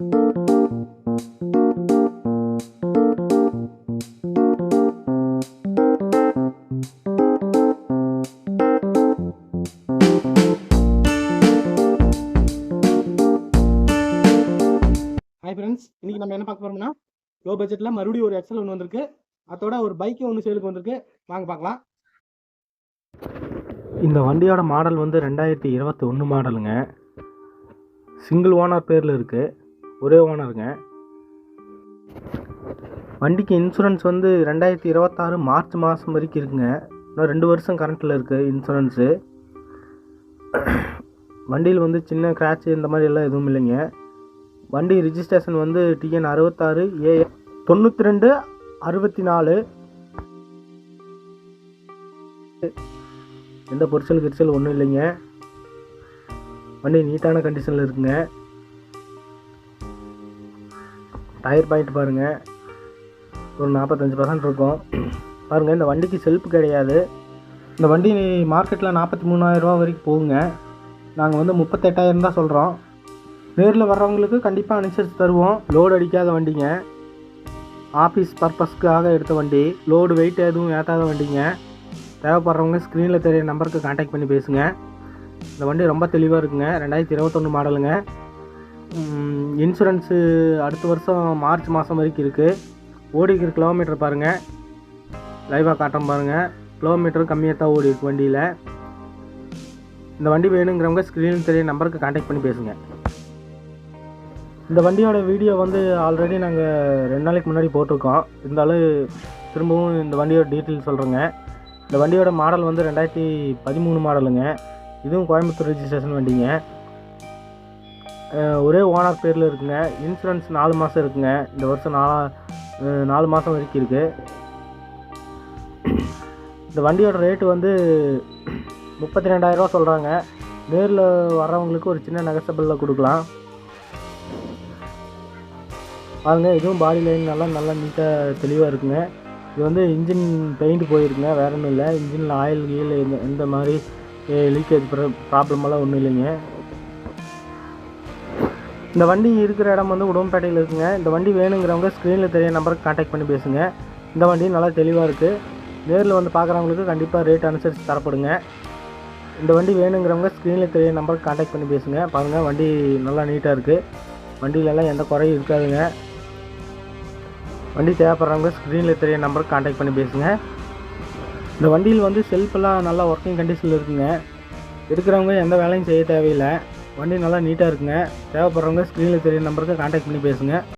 Hi friends இன்னைக்கு நம்ம என்ன பார்க்க போறோம்னா லோ பட்ஜெட்டில் மறுபடியும் ஒரு எக்ஸல் ஒன்று வந்திருக்கு. அதோட ஒரு பைக்கு ஒன்று சேலுக்கு வந்திருக்கு. வாங்க பார்க்கலாம். இந்த வண்டியோட மாடல் வந்து ரெண்டாயிரத்தி இருபத்தி ஒன்று மாடலுங்க சிங்கிள் ஓனர் பேரில் இருக்குது ஒரே ஓனருங்க வண்டிக்கு இன்சூரன்ஸ் வந்து ரெண்டாயிரத்தி இருபத்தாறு மார்ச் மாதம் வரைக்கும் இருக்குங்க. இன்னும் ரெண்டு வருஷம் கரண்ட்டில் இருக்குது இன்சூரன்ஸு வண்டியில் வந்து சின்ன கிராட்ச் இந்த மாதிரி எல்லாம் எதுவும் இல்லைங்க. வண்டி ரிஜிஸ்ட்ரேஷன் வந்து டிஎன் அறுபத்தாறு ஏ தொண்ணூற்றி ரெண்டு அறுபத்தி நாலு எந்த பொரிச்சல் கிரிச்சல் ஒன்றும் இல்லைங்க. வண்டி நீட்டான கண்டிஷனில் இருக்குங்க. டயர் பாயிண்ட் பாருங்கள் ஒரு நாற்பத்தஞ்சு பர்சன்ட் இருக்கும். பாருங்கள் இந்த வண்டிக்கு செல்ஃப் கிடையாது. இந்த வண்டி மார்க்கெட்டில் நாற்பத்தி மூணாயிரரூவா வரைக்கும் போகுங்க. நாங்கள் வந்து முப்பத்தெட்டாயிரம் தான் சொல்கிறோம் நேரில் வர்றவங்களுக்கு கண்டிப்பாக அனுசரித்து தருவோம். லோடு அடிக்காத வண்டிங்க. ஆஃபீஸ் பர்பஸ்க்காக எடுத்த வண்டி. லோடு வெயிட் எதுவும் ஏற்றாத வண்டிங்க. தேவைப்படுறவங்க ஸ்க்ரீனில் தெரிய நம்பருக்கு காண்டாக்ட் பண்ணி பேசுங்க. இந்த வண்டி ரொம்ப தெளிவாக இருக்குங்க. ரெண்டாயிரத்தி இருபத்தொன்று மாடலுங்க இன்சூரன்ஸு அடுத்த வருஷம் மார்ச் மாதம் வரைக்கும் இருக்குது ஓடிக்கிற கிலோமீட்டர் பாருங்கள் லைவாக காட்டுறோம் பாருங்கள் கிலோமீட்டரும் கம்மியாக தான் ஓடி இருக்கு வண்டியில். இந்த வண்டி வேணுங்கிறவங்க ஸ்க்ரீனில் தெரிய நம்பருக்கு காண்டாக்ட் பண்ணி பேசுங்க. இந்த வண்டியோட வீடியோ வந்து ஆல்ரெடி நாங்கள் ரெண்டு நாளைக்கு முன்னாடி போட்டிருக்கோம். இருந்தாலும் திரும்பவும் இந்த வண்டியோட டீட்டெயில் சொல்கிறேங்க இந்த வண்டியோட மாடல் வந்து ரெண்டாயிரத்தி பதிமூணு மாடலுங்க இதுவும் கோயம்புத்தூர் ரெஜிஸ்ட்ரேஷன் வண்டிங்க. ஒரே ஓனர் பேரில் இருக்குங்க. இன்சூரன்ஸ் நாலு மாதம் இருக்குங்க. இந்த வருஷம் நாலா நாலு மாதம் வரைக்கும் இருக்குது இந்த வண்டியோட ரேட்டு வந்து முப்பத்தி ரெண்டாயிரரூவா சொல்கிறாங்க நேரில் வர்றவங்களுக்கு ஒரு சின்ன நெகசபிளில் கொடுக்கலாம். பாருங்க இதுவும் பாடி லைன் நல்லா நல்லா நீட்டாக தெளிவாக இருக்குங்க. இது வந்து இன்ஜின் பெயிண்ட் போயிருக்குங்க. வேற ஒன்றும் இல்லை. இன்ஜினில் ஆயில் கீழ் எந்த எந்த மாதிரி லீக்கேஜ் ப்ராப்ளமெல்லாம் ஒன்றும் இல்லைங்க. இந்த வண்டி இருக்கிற இடம் வந்து உடம்பேட்டையில் இருக்குங்க. இந்த வண்டி வேணுங்கிறவங்க ஸ்க்ரீனில் தெரிய நம்பருக்கு காண்டாக்ட் பண்ணி பேசுங்க. இந்த வண்டி நல்லா தெளிவாக இருக்குது நேரில் வந்து பார்க்குறவங்களுக்கு கண்டிப்பாக ரேட் அனுசரித்து தரப்படுங்க. இந்த வண்டி வேணுங்கிறவங்க ஸ்க்ரீனில் தெரிய நம்பருக்கு காண்டாக்ட் பண்ணி பேசுங்க. பாருங்கள் வண்டி நல்லா நீட்டாக இருக்குது வண்டியிலலாம் எந்த குறையும் இருக்காதுங்க. வண்டி தேவைப்படுறவங்க ஸ்க்ரீனில் தெரிய நம்பருக்கு காண்டாக்ட் பண்ணி பேசுங்க. இந்த வண்டியில் வந்து செல்ஃபெல்லாம் நல்லா ஒர்க்கிங் கண்டிஷனில் இருக்குங்க. இருக்கிறவங்க எந்த வேலையும் செய்ய தேவையில்லை. வண்டி நல்லா நீட்டாக இருக்குங்க. தேவைப்படுறவங்க ஸ்க்ரீனில் தெரிய நம்பருக்கு காண்டாக்ட் பண்ணி பேசுங்க.